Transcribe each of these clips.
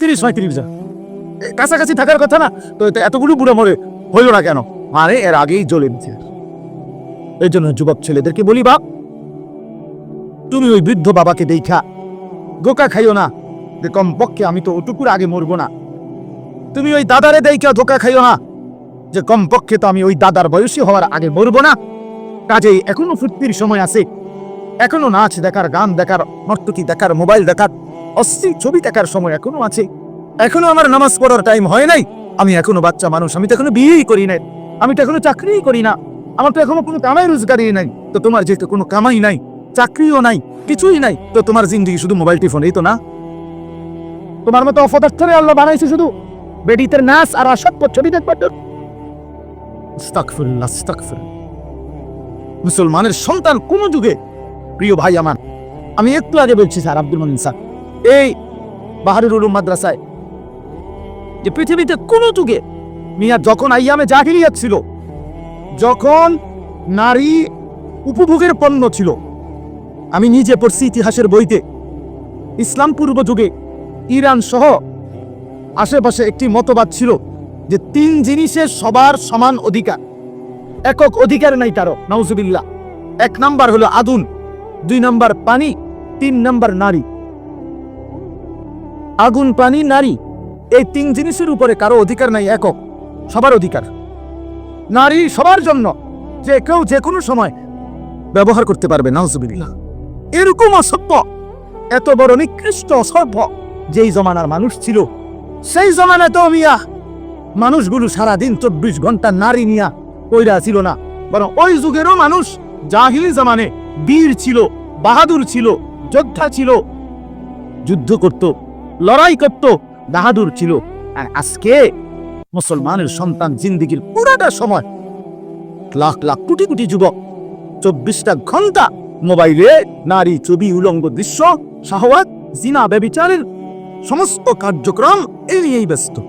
তিরিশ পঁয়ত্রিশ কাছাকাছি থাকার কথা না, তো এতগুলো বুড়ো মরে হইল না কেন? এর আগেই জ্বলে দিতে এই জন্য যুবক ছেলেদেরকে বলি, বাপ, তুমি ওই বৃদ্ধ বাবাকে দেখা, গোকা খাইও না, যে কমপক্ষে আমি তো ওটুকুর আগে মরবো না। তুমি ওই দাদারে দেখা, ধোকা খাইও না, যে কমপক্ষে তো আমি ওই দাদার বয়সী হওয়ার আগে মরবো না। কাজেই এখনও ফুর্তির সময় আছে। এখনও নাচ দেখার, গান দেখার, নর্তকী দেখার, মোবাইল দেখার অস্থির ছবি দেখার সময় এখনও আছে। এখনও আমার নামাজ পড়ার টাইম হয় নাই। আমি এখনও বাচ্চা মানুষ, আমি তো এখনও বিয়েই করি নাই। আমি তো এখনও চাকরিই করি না। আমার তো এখনও কোনো কামাই রোজগারই নাই। তো তোমার যেহেতু কোনো কামাই নাই, চাকরিও নাই, কিছুই নাই, তো তোমার জিন্দগি শুধু মোবাইল টিফোন এই তো না? তোমার মতো অপদার্থরে আল্লাহ বানাইছে শুধু। বেডিতের নাচ আর অসভ্য ছবি দেখবার। মুসলমানের সন্তান কোন যুগে, প্রিয় ভাই আমার, আমি একটু আগে বলছি স্যার, আব্দুল মনিন স্যার। এই বাহারুল উলুম মাদ্রাসায় যে পৃথিবীতে কোন যুগে মিয়া যখন আইয়ামে জাহিলিয়াত ছিল, যখন নারী উপভোগের পণ্য ছিল, আমি নিজে পড়ছি ইতিহাসের বইতে, ইসলাম পূর্ব যুগে ইরান সহ আশেপাশে একটি মতবাদ ছিল যে তিন জিনিসের সবার সমান অধিকার। একক অধিকার নাই কারও নওজুবিল্লাহ এক নাম্বার হলো আদুন, দুই নাম্বার পানি, তিন নাম্বার নারী। আগুন, পানি, নারী, এই তিন জিনিসের উপরে কারও অধিকার নাই, একক। সবার অধিকার। নারী সবার জন্য যে কেউ যে কোনো সময় ব্যবহার করতে পারবে, নাউজুবিল্লাহ। এরকম অসভ্য, এত বড় নিকৃষ্ট অসভ্য যেই জমানার মানুষ ছিল, সেই জমানায় তো মিয়া মানুষগুলো সারাদিন চব্বিশ ঘণ্টা নারী নিয়া কইরা ছিল না। বরং ওই যুগেরও মানুষ জাহিলি জামানে, বীর ছিল, বাহাদুর ছিল, যোদ্ধা ছিল, যুদ্ধ করত। লড়াই করত, বাহাদুর ছিল। আর আজকে মুসলমানের সন্তান জিন্দিগির পুরাটা সময় লাখ লাখ কোটি কোটি যুবক, চব্বিশটা ঘণ্টা মোবাইলে নারী ছবি, উলঙ্গ দৃশ্য, শাহওয়াত, জিনা ব্যবিচারের সমস্ত কার্যক্রম এই নিয়েই ব্যস্ত।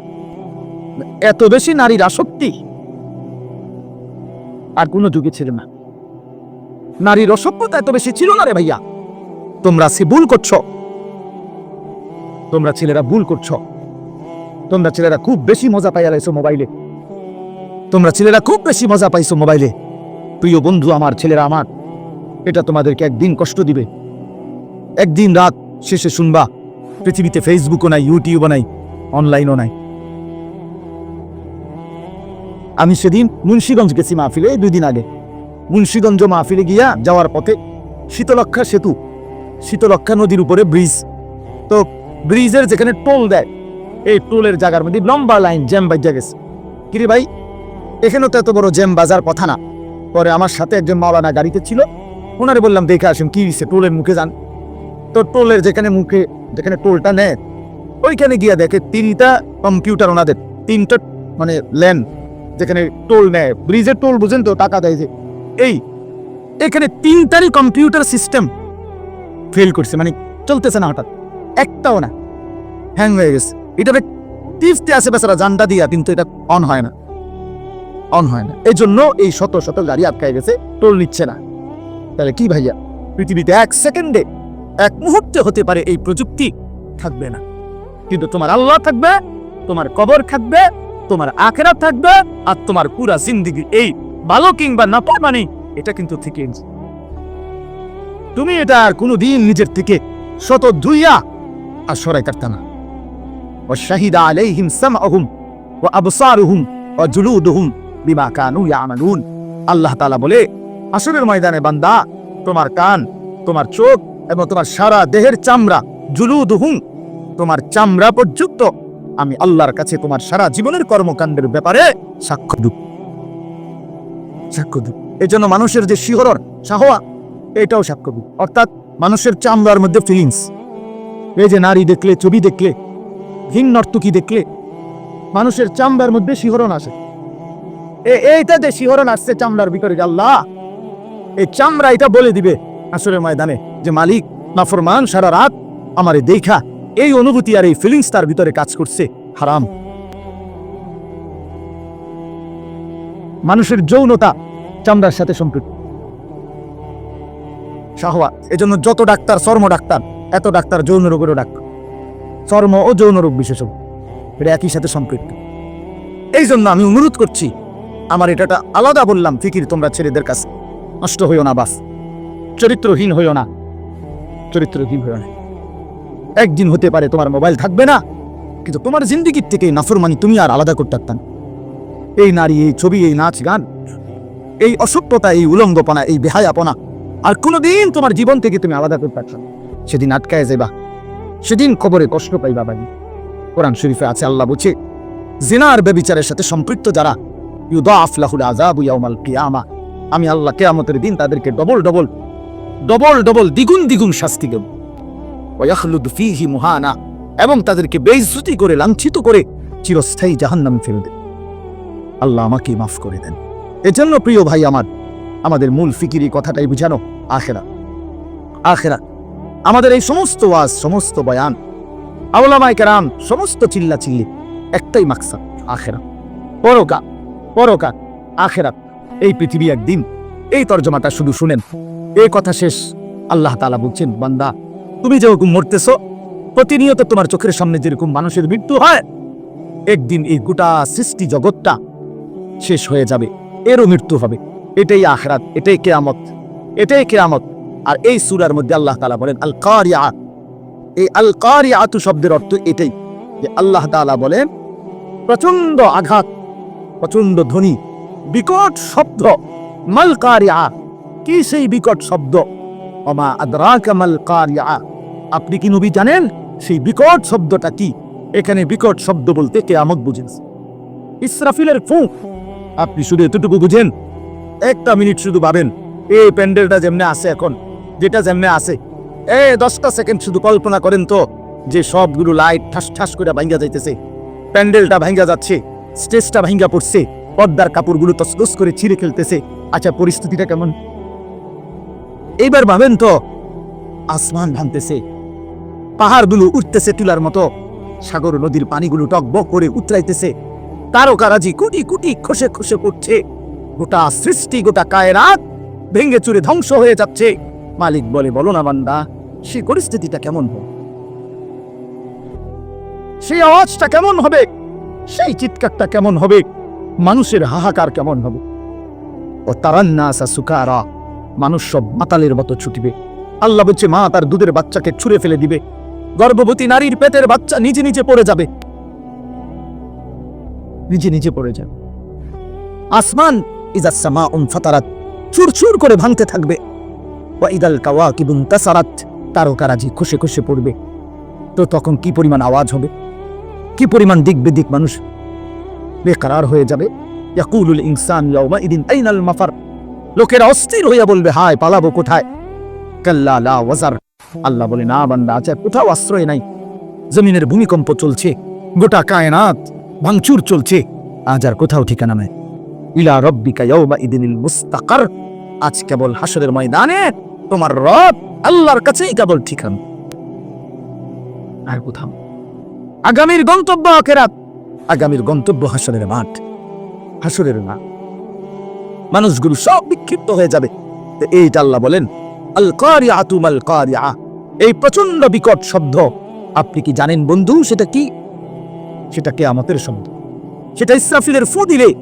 এত বেশি নারীর আসক্তি আর কোনো যুগে ছিল না। নারীর অসভ্যতা এত বেশি ছিল না রে ভাইয়া। তোমরা সে ভুল করছ। তোমরা ছেলেরা ভুল করছ। তোমরা ছেলেরা খুব বেশি মজা পাইয়া লাইছো মোবাইলে। তোমরা ছেলেরা খুব বেশি মজা পাইছো মোবাইলে। প্রিয় বন্ধু, আমার ছেলেরা আমার, এটা তোমাদেরকে একদিন কষ্ট দিবে। একদিন রাত শেষে শুনবা, পৃথিবীতে ফেসবুকও নাই ইউটিউবও নাই অনলাইনও নাই। আমি সেদিন মুন্সীগঞ্জ গেছি মাহফিলে দুই দিন আগে। মুন্সীগঞ্জ মাহফিলে গিয়া যাওয়ার পথে শীতলক্ষা সেতু, শীতলক্ষা নদীর উপরে ব্রিজ। তো ব্রিজের যেখানে টোল দেয়, এই টোলের জায়গার মধ্যে লম্বা লাইন জ্যাম বাজ্যা গেছে। কিরে ভাই? এখানেও তো এত বড় জ্যাম বাজার কথা না। পরে আমার সাথে একজন মাওলানা গাড়িতে ছিল। ওনারে বললাম, দেখে আসুন, কি হয়েছে টোলের মুখে যান। তো টোলের যেখানে মুখে, যেখানে টোলটা নেয়, ওইখানে গিয়া দেখে তিনটা কম্পিউটার ওনাদের, তিনটা মানে ল্যান যেখানে টোল নেয়। ব্রিজের টোল, বুঝেন তো, টাকা দেয় যে। এই, এখানে তিনটারই কম্পিউটার সিস্টেম ফেল করছে মানে চলতেছে না হঠাৎ। একটাও না। হ্যাং হয়ে গেছে। এটা টিপতে আছে বেচারা, জানটা দিয়া, কিন্তু এটা অন হয় না। অন হয় না। এই জন্য এই শত শত গাড়ি আটকায় গেছে, টোল নিচ্ছে না। তাহলে কি ভাইয়া? পৃথিবীতে এক সেকেন্ডে, এক মুহূর্তে হতে পারে এই প্রযুক্তি থাকবে না। কিন্তু তোমার আল্লাহ থাকবে, তোমার কবর থাকবে, তোমার আখেরা থাকবে, আর তোমার পুরা জিন্দিগি এই ভালো কিংবা না মানে এটা কিন্তু থেকে তুমি এটা আর কোনোদিন নিজের থেকে শত ধুইয়া আর সরাই তার টানা ও শাহিদা আলাইহিম সাম অহুম ও আবসার হুম ও জুলুদ হুম বিমা কানু ইয়ামালুন। আল্লাহ তালা বলে আসরের ময়দানে বান্দা, তোমার কান, তোমার চোখ এবং তোমার সারা দেহের চামড়া জুলুদ হুম তোমার চামড়া পর্যন্ত আমি আল্লাহর কাছে তোমার সারা জীবনের কর্মকাণ্ডের ব্যাপারে সাক্ষ্য দু সাক্ষ্য দু এই জন্য মানুষের যে শিহরণ সাহোয়া এটাও সাক্ষ্য অর্থাৎ মানুষের চামড়ার মধ্যে ফিলিংস এই যে নারী দেখলে, ছবি দেখলে ভিন নর্তকী দেখলে, মানুষের চামড়ার মধ্যে শিহরণ আসে। এ, এইটাতে শিহরণ আসছে চামড়ার ভিতরে আল্লাহ! এই চামড়া এটা বলে দিবে আসলে ময়দানে যে, মালিক, নাফরমান, সারা রাত আমারে দেখা, এই অনুভূতি আর এই ফিলিংস তার ভিতরে কাজ করছে, হারাম। মানুষের যৌনতা চামড়ার সাথে সম্পৃক্ত। শাহওয়া এজন্য যত ডাক্তার, চর্ম ডাক্তার এত ডাক্তার যৌন রোগেরও ডাক্তার। চর্ম ও যৌন রোগ বিশেষজ্ঞ। এটা একই সাথে সম্পৃক্ত। এই জন্য আমি অনুরোধ করছি, আমার এটাটা আলাদা বললাম ফিকির, তোমরা ছেলেদের কাছে। নষ্ট হইও না, বাস। চরিত্রহীন হইও না। চরিত্রহীন হইও না। একদিন হতে পারে তোমার মোবাইল থাকবে না, কিন্তু তোমার জিন্দিগির থেকে নাফরমানি তুমি আর আলাদা করতে পারতাম এই নারী, এই ছবি, এই নাচ, গান, এই অসভ্যতা, এই উলঙ্গপনা, এই বেহায়াপনা, আর কোনোদিন তোমার জীবন থেকে তুমি আলাদা করতে পারছ না। সেদিন আটকায় যাইবা। সেদিন কবরে কষ্ট পাইবা বানি কোরআন শরীফে আছে, আল্লাহ বলছে জিনার বেবিচারের সাথে সম্পৃক্ত যারা, ইউদাফ লাহুল আযাবু ইয়াউমাল কিয়ামা। আমি আল্লাহ কিয়ামতের দিন তাদেরকে ডবল ডবল ডবল ডবল দ্বিগুণ দ্বিগুণ শাস্তি দেব। ওয়াখলুদ ফীহি মুহানা, এবং তাদেরকে বেইজ্জতি করে, লাঞ্ছিত করে চিরস্থায়ী জাহান্নামে ফেলে দেব আল্লাহ আমাকে মাফ করে দেন। এজন্য প্রিয় ভাই আমার, আমাদের মূল ফিকিরি কথাটাই বুঝানো, আখেরা। আখেরা আমাদের এই সমস্ত ওয়াজ, সমস্ত বয়ান আউলামায়ে কেরাম, সমস্ত চিল্লা চিল্লি একটাই মাকসাদ আখেরা পরকা পরকা আখেরা এই পৃথিবী একদিন, এই তর্জমাটা শুধু শুনেন এই কথা শেষ। আল্লাহ তাআলা বলছেন, বান্দা, তুমি যেরকম মরতেছ, প্রতিনিয়ত তোমার চোখের সামনে যেরকম মানুষের মৃত্যু হয়, একদিন এই গোটা সৃষ্টি জগৎটা শেষ হয়ে যাবে, এরও মৃত্যু হবে। এটাই আখরাত, এটাই কেয়ামত এটাই কেয়ামত। আর এই সূরার মধ্যে আল্লাহ তাআলা বলেন আল কারিয়া এই আল কারিয়াতু শব্দের অর্থ এটাই যে আল্লাহ তাআলা বলেন প্রচণ্ড আঘাত প্রচণ্ড ধ্বনি, বিকট শব্দ মাল কারিয়া কি সেই বিকট শব্দ? অমা আদরাকা মাল কারিয়া আপনি কি নবী জানেন? সেই বিকট শব্দটা কি? এখানে বিকট শব্দ বলতে কে কেয়ামত বুঝেন। ইসরাফিলের ফুঁক আপনি শুধু এতটুকু বুঝেন? একটা মিনিট শুধু ভাবেন, এই প্যান্ডেলটা যেমনে আছে এখন যেটা যেমনে আছে। এ, দশটা সেকেন্ড শুধু কল্পনা করেন তো, যে সবগুলো লাইট ঠাস ঠাস করে ভাঙ্গা যাইতেছে। প্যান্ডেলটা ভাঙ্গা যাচ্ছে, স্টেজটা ভাঙ্গা পড়ছে, পর্দার কাপড়গুলো তসতস করে ছিঁড়ে খেলতেছে আচ্ছা পরিস্থিতিটা কেমন? এইবার ভাবেন তো, আসমান ভাঙতেছে, পাহাড়গুলো উঠতেছে তুলার মতো, সাগর নদীর পানিগুলো টকবক করে উতরাইতেছে। তারকারাজি কোটি কোটি খসে খসে পড়ছে। গোটা সৃষ্টি গোটা কায়রাত ভেঙ্গে চুরে ধ্বংস হয়ে যাচ্ছে। মালিক বলে, বলো না বান্দা সেই পরিস্থিতিটা কেমন হবে? সেই আওয়াজটা কেমন হবে? সেই চিৎকারটা কেমন হবে? মানুষের হাহাকার কেমন হবে? ও তারান্নাসা সুকারা, মানুষ সব মাতালের মতো ছুটিবে। আল্লাহ বলছে, মা তার দুধের বাচ্চাকে ছুঁড়ে ফেলে দিবে। গর্ভবতী নারীর পেটের বাচ্চা নিজে নিজে পড়ে যাবে। নিজে নিজে পড়ে যাবে। আসমান ইজা সামা উন ফাতারাত, চুরচুর করে ভাঙতে থাকবে। ইদাল কাওয়া কিবুন তাসারাত, তারকারাজি খসে খসে পড়বে। তো তখন কি পরিমাণ আওয়াজ হবে? কি পরিমাণ দিক বেদিক মানুষ বেকার হয়ে যাবে? ইয়াকুলুল ইনসান ইয়াউমা ইদিন আইনাল মাফার। লোকেরা অস্থির হইয়া বলবে, হায়, পালাবো কোথায়? কাল্লা লা ওয়াজার। আল্লাহ বলে, না বান্দা আছে কোথাও আশ্রয় নাই। জমিনের ভূমিকম্প চলছে, গোটা কায়নাত ভাঙচুর চলছে, আজ আর কোথাও ঠিকানা নাই। ইলা রব্বিকা ইয়াউমা ইদিনিল মুস্তাকার। আজ কেবল হাসরের ময়দানে তোমার রব আল্লাহর কাছেই কেবল ঠিকানা। আর কোথাও? আগামীর গন্তব্য আখেরাত। আগামীর গন্তব্য হাসরের মাঠ। হাসরের না। মানুষগুলো সব বিক্ষিপ্ত হয়ে যাবে। এইটা আল্লাহ বলেন আল কারিয়া তুমাল এই প্রচণ্ড বিকট শব্দ। আপনি কি জানেন বন্ধু সেটা কি? সেটা কে কেয়ামতের শব্দ। সেটা ইসরাফিলের ফু দিলে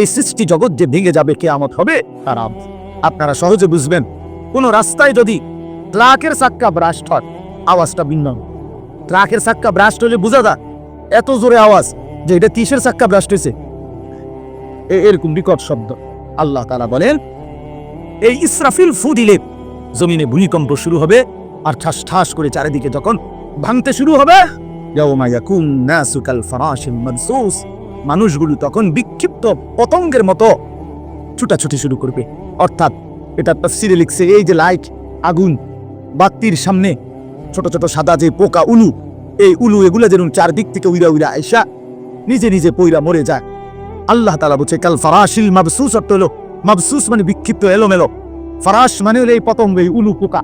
এই সৃষ্টি জগৎ যে ভেঙে যাবে কেয়ামত হবে, তার আপনারা সহজে বুঝবেন কোন রাস্তায় যদি ট্রাকের চাক্কা ব্রাস্ট হয়, আওয়াজটা ভিন্ন ট্রাকের চাক্কা ব্রাস্ট হলে বোঝা যায়, এত জোরে আওয়াজ যে এটা তিসের চাক্কা ব্রাস্ট হয়েছে? এরকম বিকট শব্দ। আল্লাহ তারা বলেন, এই ইসরাফিল ফু দিলে জমিনে ভূমিকম্প শুরু হবে আর ঠাস ঠাস করে চারিদিকে যখন ভাঙতে শুরু হবে মানুষগুলো তখন বিক্ষিপ্ত পতঙ্গের মতো ছুটাছুটি শুরু করবে। অর্থাৎ এটা তাফসিরে লিখছে, এই যে লাইট আগুন বাতির সামনে ছোট ছোট সাদা যে পোকা উলু, এই উলু এগুলা যেন চারদিক থেকে উইরা উইরা আইসা নিজে নিজে পইরা মরে যায়। আল্লাহ তালা বলছে, কাল ফারাশিল মাবসুস অর্থ হলো, মাবসুস মানে বিক্ষিপ্ত এলোমেলো। ফারাস মানে হলো এই পতঙ্গ, এই উলু পোকা।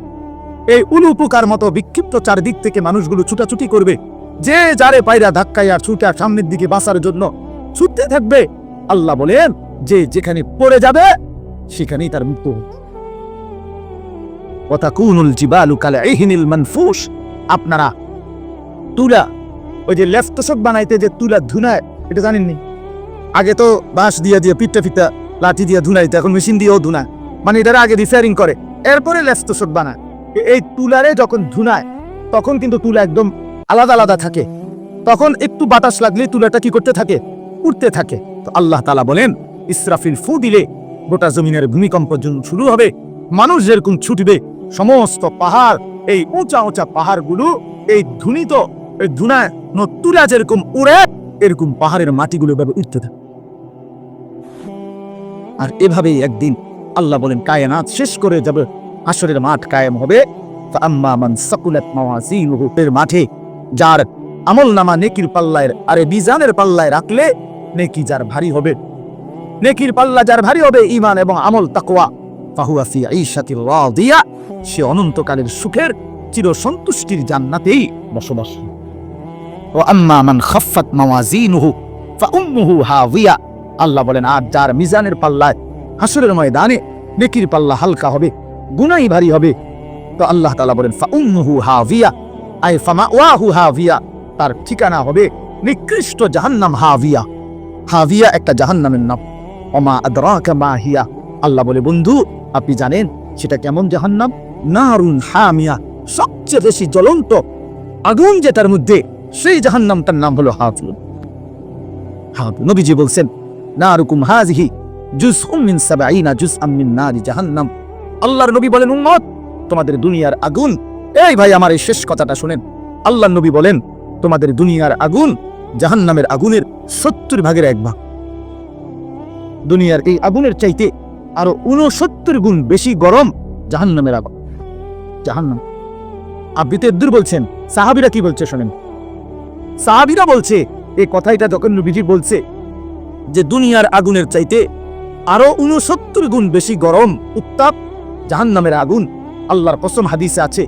এই উলু পোকার মতো বিক্ষিপ্ত চারদিক থেকে মানুষগুলো ছুটাছুটি করবে, যে যারে পায়রা আর ছুটা সামনের দিকে বাঁচার জন্য ছুটতে থাকবে। আল্লাহ বলেন, যে যেখানে পড়ে যাবে সেখানেই তার মৃত্যু হবে। ওয়াতাকুনুল জিবালু কাল ইহিনিল মানফুস আপনারা তুলা, ওই যে লেফটসক বানাইতে যে তুলা ধুনায়, এটা জানেননি? আগে তো বাঁশ দিয়ে দিয়ে, পিঠটা পিঠটা লাঠি দিয়ে ধুনাইতে, এখন মেশিন দিয়েও ধুনায়। মানে এটার আগে রিপেয়ারিং করে, এরপরে লেফটসক বানায়। এই তুলারে যখন ধুনায়, তখন কিন্তু তুলা একদম আলাদা আলাদা থাকে। তখন একটু বাতাস লাগলে তুলাটা কি করতে থাকে? উঠতে থাকে। তো আল্লাহ তালা বলেন, ইসরাফিল ফু দিলে গোটা জমিনের ভূমিকম্প শুরু হবে। মানুষ যেরকম ছুটবে, সমস্ত পাহাড়, এই উঁচা উঁচা পাহাড়গুলো, এই ধুনিত ধুনায় যেরকম উড়ে, এরকম পাহাড়ের মাটিগুলো উঠতে থাকে আর এভাবেই একদিন আল্লাহ বলেন, কায়নাত শেষ করে যাবে আসরের মাঠ কায়েম হবে। মাঠে যার আমল নামা নেকির পাল্লায়, আরে বিজানের পাল্লায় রাখলে, নেকি যার ভারী হবে। নেকির পাল্লা যার ভারী হবে, ঈমান এবং আমল তাকওয়া। ফাহুয়া ফি রাদিয়া। সে অনন্তকালের সুখের চির সন্তুষ্টির জান্নাতেই বসবাস। ও আম্মা মান খাফফাত মাওয়াজিনুহু আল্লাহ বলেন, আর যার মিজানের পাল্লায় হাসরের ময়দানে নেকির পাল্লা হালকা হবে, গুনাই ভারী হবে, তো আল্লাহ তাআলা বলেন ফাউম্মুহু হাওয়িয়া আই ফামাওয়াহু হাওয়িয়া তার ঠিকানা হবে নিকৃষ্ট জাহান্নাম হাওয়িয়া হাওয়িয়া একটা জাহান্নামের নাম। ওমা আদরাকা মা হিয়া। আল্লাহ বলে, বন্ধু, আপনি জানেন সেটা কেমন জাহান্নাম? নারুন হামিয়া, সবচেয়ে বেশি জ্বলন্ত আগুন যেটার মধ্যে, সেই জাহান্নামটার নাম হলো হাফিল হাফিল নবীজি বলছেন, নারুকুম হাজিহি জুস জুস জাহান্নাম। আল্লাহর নবী বলেন, উম্মত, তোমাদের দুনিয়ার আগুন, এই ভাই আমার এই শেষ কথাটা শুনেন। আল্লাহর নবী বলেন, তোমাদের দুনিয়ার আগুন জাহান্নামের আগুনের সত্তর ভাগের এক ভাগ। দুনিয়ার এই আগুনের চাইতে আরও উনসত্তর গুণ বেশি গরম জাহান্নামের আগুন। জাহান্নাম। আপনি তো এদ্দুর বলছেন, সাহাবিরা কি বলছে শোনেন? সাহাবিরা বলছে এই কথাইটা যখন নবীজি বলছে, যে দুনিয়ার আগুনের চাইতে আরও উনসত্তর গুণ বেশি গরম, উত্তাপ জাহান্নামের আগুন আল্লাহর কসম হাদিসে আছে।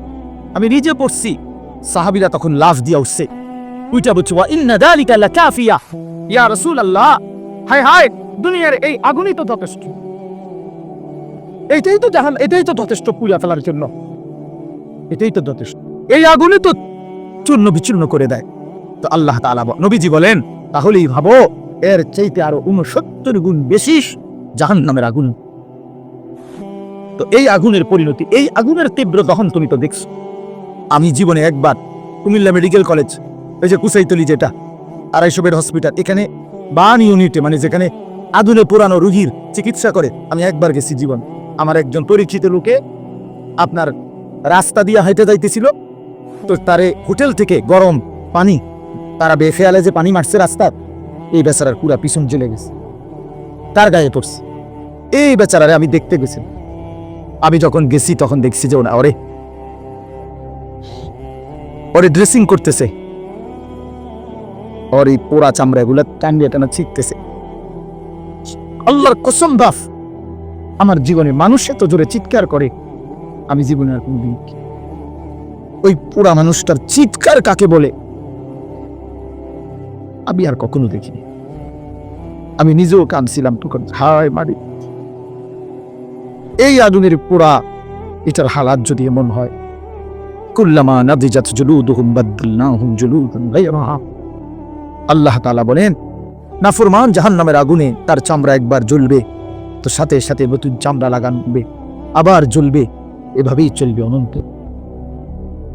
আমি নিজে পড়ছি, সাহাবিরা তখন লাফ দিয়া উঠছে। উইটা বলছে ইয়া রাসূলুল্লাহ, হায় হায় দুনিয়ার এই আগুনই তো যথেষ্ট। এইটাই তো জাহান এটাই তো যথেষ্ট পুড়া ফেলার জন্য। এটাই তো যথেষ্ট। এই আগুনই তো চূর্ণ বিচূর্ণ করে দেয়। তো আল্লাহ তাআলা ব- নবীজি বলেন, তাহলেই ভাবো, এর চাইতে আরও উনসত্তর গুণ বেশি জাহান নামের আগুন। তো এই আগুনের পরিণতি, এই আগুনের তীব্র দহন তুমি তো দেখছ। আমি জীবনে একবার কুমিল্লা মেডিকেল কলেজ, এই যে কুসাইতলি যেটা, আড়াইশো বেড হসপিটাল, এখানে বান ইউনিটে মানে যেখানে আদুলে পুরানো রুগীর চিকিৎসা করে। আমি একবার গেছি জীবন। আমার একজন পরিচিত লোকে আপনার রাস্তা দিয়ে হাইটে যাইতেছিল। তো তারে হোটেল থেকে গরম পানি, তারা বেখেয়ালে যে পানি মারছে রাস্তার, এই বেচারার পুরা পিছন চলে গেছে। তার গায়ে পড়ছে। এই বেচারারে আমি দেখতে গেছি। আমি যখন গেছি তখন দেখছি যে ওনা, ওরে ওরে ড্রেসিং করতেছে। ওর এই পোড়া চামড়া এগুলা টানিয়ে টানা ছিটতেছে। আল্লাহর কসম বাফ। আমার জীবনে মানুষ এত জোরে চিৎকার করে, আমি জীবনে আর কোনদিন ওই পুরা মানুষটার চিৎকার কাকে বলে? আমি আর কখনো দেখিনি। আমি নিজেও কাঁদছিলাম, তখন হায় মারি। এই আগুনের পোড়া, এটার হালাত যদি এমন হয়, কুল্লামা নাদিজাত জুলুদুহুম বাদদালনাহুম জুলুদান গায়রাহা আল্লাহ তাআলা বলেন নাফরমান জাহান্নামের আগুনে তার চামড়া একবার জ্বলবে, তো সাথে সাথে নতুন চামড়া লাগানবে, আবার জ্বলবে, এভাবেই চলবে অনন্ত।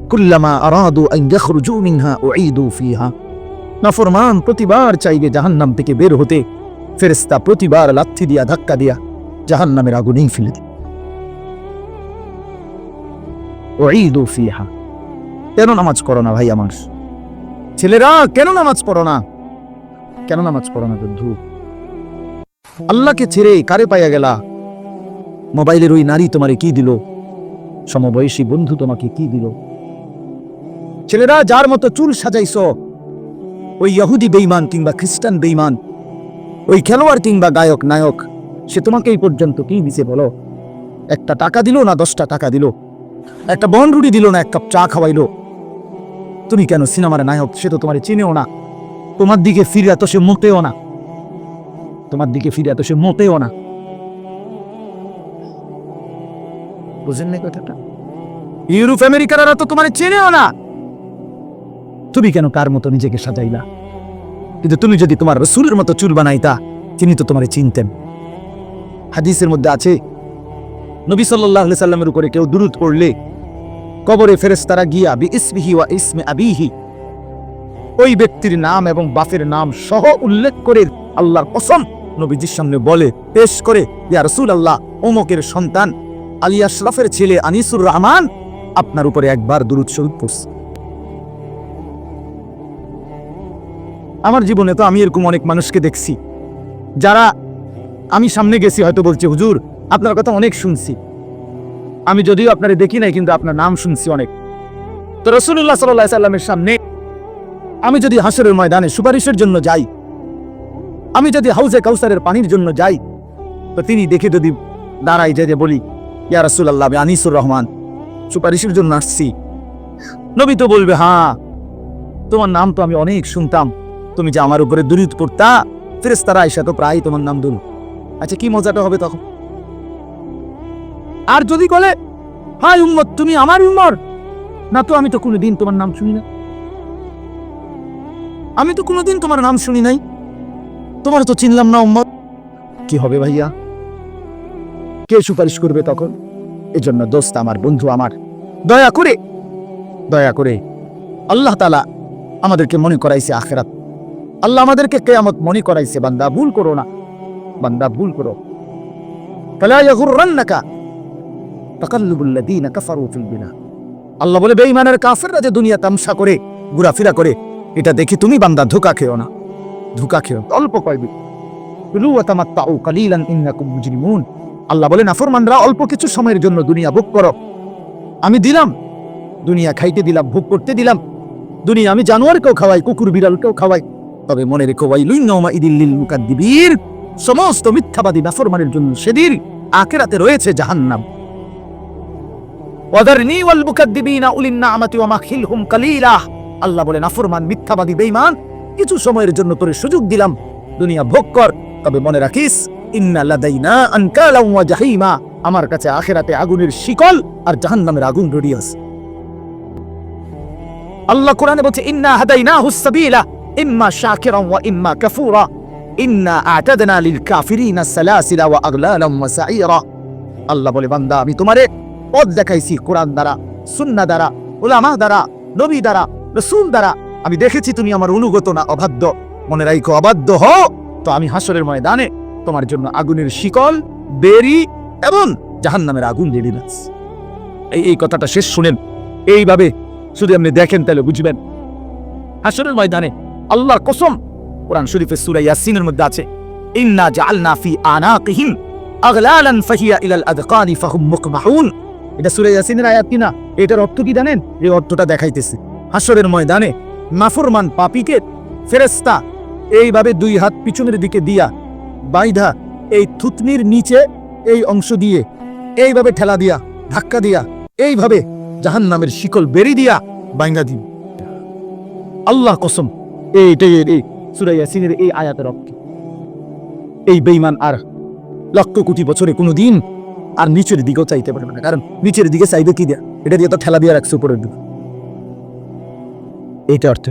কুল্লামা আরাদু আন ইয়াখরুজু মিনহা উঈদু ফিহা। নাফরমান প্রতিবার চাইবে জাহান্নাম থেকে বের হতে, ফেরেশতা প্রতিবার লাথি দিয়া, ধাক্কা দিয়া জাহান্নামের আগুনেই ফেলে দেবে। উঈদু ফিহা। কেন নামাজ পড়ো না ভাই আমার? ছেলেরা, কেন নামাজ পড়ো না? কেন নামাজ পড়ো না বন্ধু? আল্লাহকে ছেড়ে কারে পাইয়া গেলা? মোবাইলের ওই নারী তোমারে কি দিল? সমবয়সী বন্ধু তোমাকে কি দিল? ছেলেরা যার মতো চুল সাজাইছ, ওই ইহুদি বেইমান কিংবা খ্রিস্টান বেইমান ওই খেলোয়াড় কিংবা গায়ক, নায়ক, সে তোমাকে এই পর্যন্ত কি দিছে বলো? একটা টাকা দিল না দশটা টাকা দিল? একটা বন রুটি দিল না এক কাপ চা খাওয়াইলো? তুমি কেন সিনেমার নায়ক, সে তো তোমার চিনেও না। তোমার দিকে ফিরে এত সে মোটেও না। তোমার দিকে ফিরে এত সে মোটেও না। বুঝেন না কথাটা? ইউরোপ, আমেরিকারা তো তোমার চেনেও না। তুমি কেন কার মতো নিজেকে সাজাইলা? কিন্তু তুমি যদি তোমার রসুলের মতো চুল বানাইতা, তিনি তো তোমারে চিনতেন। হাদিসের মধ্যে আছে, নবী সাল্লাহ সাল্লামের উপরে কেউ দুরুদ পড়লে কবরে ফেরেস্তারা গিয়া বি ইসমিহি ওয়া ইসমে আবিহি ওই ব্যক্তির নাম এবং বাপের নাম সহ উল্লেখ করে আল্লাহর কসম নবীজির সামনে বলে, পেশ করে, ইয়া রসুল আল্লাহ ওমকের সন্তান, আলী আশরাফের ছেলে আনিসুর রহমান, আপনার উপরে একবার দুরুদ শরীফ পড়ছে। আমার জীবনে তো আমি এরকম অনেক মানুষকে দেখছি, যারা আমি সামনে গেছি হয়তো বলছে, হুজুর, আপনার কথা অনেক শুনছি। আমি যদিও আপনারে দেখি নাই, কিন্তু আপনার নাম শুনছি অনেক। তো রসুল্লাহ সাল্লাহ সাল্লামের সামনে আমি যদি হাসরের ময়দানে সুপারিশের জন্য যাই, আমি যদি হাউজে কাউসারের পানির জন্য যাই, তো তিনি দেখে যদি দাঁড়াই যে বলি, ইয়া রসুল্লাহ আমি আনিসুর রহমান, সুপারিশের জন্য আসছি। নবী তো বলবে হ্যাঁ তোমার নাম তো আমি অনেক শুনতাম। তুমি যে আমার উপরে দুরিত পড়তা ফেরেস্তারা আইসা তো প্রায় তোমার নাম দুল আচ্ছা কি মজাটা হবে তখন? আর যদি বলে হাই উম্মত, তুমি আমার উম্মর না তো আমি তো কোনোদিন তোমার নাম শুনি না। আমি তো কোনোদিন তোমার নাম শুনি নাই। তোমার তো চিনলাম না, উম্মত। কি হবে ভাইয়া? কে সুপারিশ করবে তখন? এজন্য দোস্ত আমার, বন্ধু আমার। দয়া করে দয়া করে আল্লাহ তালা আমাদেরকে মনে করাইছে আখেরাত। আল্লাহ আমাদেরকে কেয়ামত মনে করাইছে, বান্দা ভুল করো না। বান্দা ভুল করো। আল্লাহ বলে, বেঈমানের কাফেররা যে দুনিয়া তামসা করে, ঘোরাফেরা করে এটা দেখি তুমি বান্দা ধোকা খেও না। ধোকা খেও। অল্প কয়বি আল্লাহ বলে নাফরমানরা অল্প কিছু সময়ের জন্য দুনিয়া ভোগ করো। আমি দিলাম। দুনিয়া খাইতে দিলাম, ভোগ করতে দিলাম। দুনিয়া আমি জানোয়ারকেও খাওয়াই, কুকুর বিড়ালকেও খাওয়াই। তবে মনে রেখো মুকাদ্দিবির সমস্ত মিথ্যাবাদী নাফরমানের জন্য সেদিন আখেরাতে রয়েছে জাহান্নাম। ওয়াদারনি ওয়াল মুকাদ্দিবিনা উলিন নামাতি ওয়া মাখিলহুম কালিলা। আল্লাহ বলে, নাফরমান, মিথ্যাবাদী, বেঈমান, কিছু সময়ের জন্য তোরে সুযোগ দিলাম। দুনিয়া ভোগ কর, তবে মনে রাখিস আমার কাছে আখেরাতে আগুনের শিকল আর জাহান্নামের আগুন রেডি আছে। আল্লাহ কোরআনে বলছে, ইন্না হাদাইনাহু সাবিলা, ইম্মা শাকিরান ওয়া ইম্মা কাফুরা। ইন্না আ'তাদনা লিল কাফিরিনা সালাসিলা ওয়া আগলালাম ওয়া সাঈরা। আল্লাহ বলে, বান্দা, আমি তোমারে পথ দেখাইছি কোরআন দ্বারা সুন্নাহ দ্বারা, উলামা দ্বারা, নবী দ্বারা রসূল দ্বারা আমি দেখেছি তুমি আমার অনুগত না অবাধ্য। মনে রাখো অবাধ্য হও। তো আমি হাসরের ময়দানে তোমার জন্য আগুনের শিকল, বেরি এবং জাহান্নামের আগুন রেডি এই এই কথাটা শেষ শুনেন। এইভাবে শুধু আপনি দেখেন তাহলে বুঝবেন। হাসরের ময়দানে আল্লাহর কসম, কোরআন শরীফের সূরা ইয়াসিনের মধ্যে আছে, ইন্না জাআলনা ফি আনাকিহিম আগলালান ফাহিয়া ইলাল আদকানি ফাহুম মুকমাহুন। এটা সূরা ইয়াসিনের আয়াত কিনা? এটার অর্থ কি জানেন? এই অর্থটা দেখাইতেছে। হাসরের ময়দানে নাফরমান পাপীকে ফেরেস্তা এইভাবে দুই হাত পিছনের দিকে দিয়া বাইধা এই থুতনির নিচে এই অংশ দিয়ে এইভাবে ঠেলা দিয়া, ধাক্কা দিয়া, এইভাবে জাহান্নামের শিকল বেরি দিয়া বাইঙ্গা দিন আল্লাহ কসম, এইটাই এই সুরাই ইয়াসিনের এই আয়াতের অর্থ। এই বেঈমান আর লক্ষ কোটি বছরে কোনো দিন আর নিচের দিকেও চাইতে পারবে না। কারণ নিচের দিকে চাইবে কি দেয়া? এটা দিয়ে তো ঠেলা দিয়ে রাখছে উপরের দিকে। এইটা অর্থ।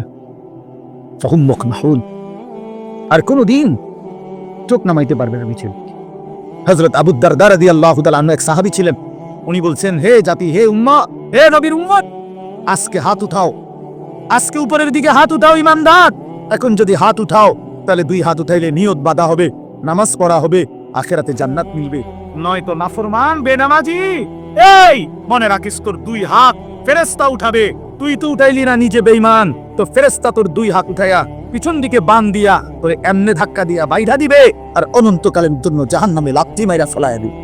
ফহুম্মক মাহুল আর কোনো দিন চোখ নামাইতে পারবে না দিকে হজরত আবুদ্দার দারা দিয়ে আল্লাহ এক সাহাবি ছিলেন। উনি বলছেন, হে জাতি, হে উম্মা, হে নবীর উম্মত, আজকে হাত উঠাও। আজকে উপরের দিকে হাত উঠাও, ইমানদার। এখন যদি হাত উঠাও, তাহলে দুই হাত উঠাইলে নিয়ত বাধা হবে, নামাজ পড়া হবে, আখেরাতে জান্নাত মিলবে। নয়তো নাফরমান, বেনামাজি। এই, মনে রাখিস তোর দুই হাত ফেরেস্তা উঠাবে। তুই তো উঠাইলি না নিজে বেইমান তো ফেরেস্তা তোর দুই হাত উঠাইয়া পিছন দিকে বান দিয়া তোরে এমনে ধাক্কা দিয়া বাইধা দিবে আর অনন্তকালের জন্য জাহান নামে লাপটি মাইরা ফেলাইয়া দিবে।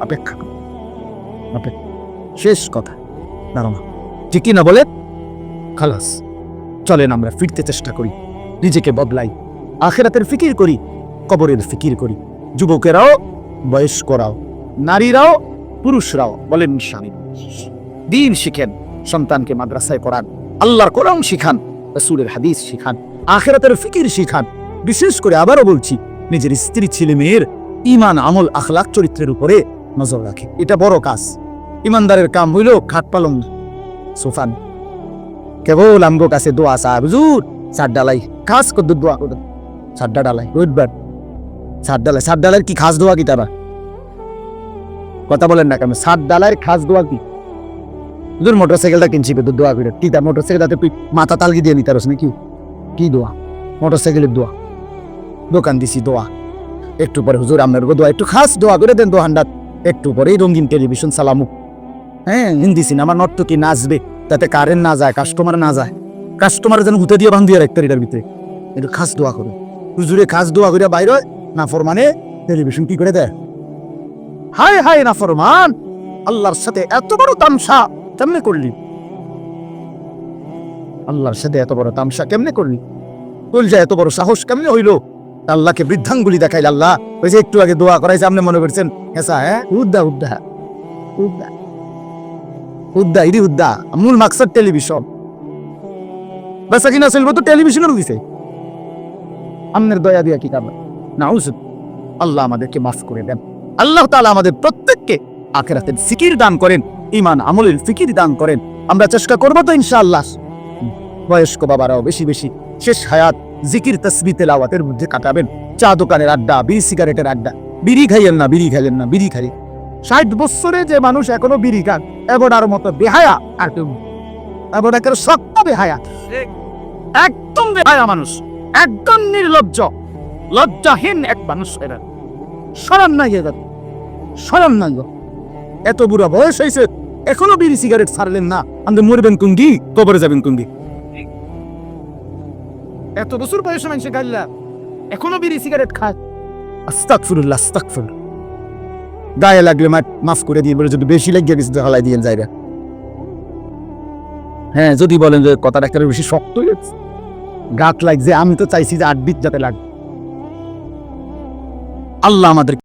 অপেক্ষা শেষ কথা। দাঁড়ানো ঠিকই না বলে? খালাস, চলেন আমরা ফিরতে চেষ্টা করি। নিজেকে বদলাই। আখেরাতের ফিকির করি, কবরের ফিকির করি। যুবকেরাও, বয়স্করাও, নারীরাও, পুরুষরাও বলেন স্বামী। দিন শিখেন। সন্তানকে মাদ্রাসায় পড়ান। আল্লাহর কোরআন শিখান, রসুলের হাদিস শিখান, আখেরাতের ফিকির শিখান। বিশেষ করে আবারও বলছি, নিজের স্ত্রী, ছেলে মেয়ের ইমান আমল আখলাক চরিত্রের উপরে নজর রাখে। এটা বড় কাজ। ইমানদারের কাম হইল খাট পালং, সোফান। কেবল আমগো কাছে দোয়া চা হুজুর সার ডালাই, খাস কত দোয়া করে। সারডা ডালাই বুঝবার সার ডালাই সার ডালার কি খাস দোয়া কি তারা? কথা বলেন না কেন সার ডালার খাস দোয়া কি? হুজুর মোটরসাইকেলটা কিনছি তো দোয়া করে কি, তার মোটরসাইকেলটাতে তুই মাথা তালগি দিয়ে নিতে পারস নাকি? কি দোয়া? মোটরসাইকেলের দোয়া। দোকান দিছি দোয়া। একটু পরে হুজুর আপনার দোয়া। একটু খাস দোয়া করে দেন দোহান্ডাত একটু পরেই রঙিন টেলিভিশন চালামু। হ্যাঁ হিন্দি সিনেমা নর্তকী নাচবে? তাতে কারেন্ট না যায় কাস্টমার না যায়। কাস্টমার যেন হুতে দিয়ে বান্ধিয়ে রাখতে এটার ভিতরে। একটু খাস দোয়া করে। হুজুরে খাস দোয়া করে বাইরে না ফরমানে টেলিভিশন কি করে দেয়? হায় হায়, না ফরমান। আল্লাহর সাথে এত বড় তামসা। কেমনে করলি? আল্লাহর সাথে এত বড় তামসা কেমনে করলি? বল যে এত বড় সাহস কেমনে হইল? আল্লাহকে বৃদ্ধাঙ্গুলি দেখাইল আল্লাহ। ওই যে একটু আগে দোয়া করাইছে, আপনি মনে করছেন? হেসা হ্যাঁ? উদ্দা উদ্দা উদ্দা উদ্দা ইরি উদ্দা, মূল মাকসাদ টেলিভিশন। বেসা কিনা চলবো তো টেলিভিশনের দিছে। আমনের দয়া দিয়া কি কারণ? না আল্লাহ আমাদেরকে মাফ করে দেন। আল্লাহ তাআলা আমাদের প্রত্যেককে আখেরাতের সিকির দান করেন। ইমান আমলের ফিকির দান করেন। আমরা চেষ্টা করব তো ইনশাআল্লাহ। বয়স্ক বাবারাও বেশি বেশি শেষ হায়াত জিকির তসবি তেলাওয়াতের মধ্যে কাটাবেন। চা দোকানের আড্ডা, বিড়ি, সিগারেটের আড্ডা। বিড়ি খাইয়েন না, বিড়ি খাইলেন না, বিড়ি খাই ষাট বছরে যে মানুষ এখনও বিড়ি খান এবার মতো বেহায়া আর কেউ। এবার একের সত্তা বেহায়া। একদম বেহায়া মানুষ, একদম নির্লজ্জ, লজ্জাহীন এক মানুষ এরা। সরান নাই এদের নাই এত বুড়া বয়স হয়েছে এখনও বিড়ি সিগারেট ছাড়লেন না। আপনি মরবেন কুঙ্গি কবরে যাবেন কুঙ্গি। এত বছর বয়সে মানুষে গাইলা এখনও বিড়ি সিগারেট খায়। আস্তাকফিরুল্লাহ আস্তাকফির গায়ে লাগলে মাফ করে দিয়ে বলে যদি বেশি লাগিয়ে গেছে হলাই দিয়ে যাইরা। হ্যাঁ যদি বলেন যে কথাটা একটা বেশি শক্ত হয়েছে গাত লাগছে আমি তো চাইছি যে আট বিট যাতে আল্লাহ আমাদের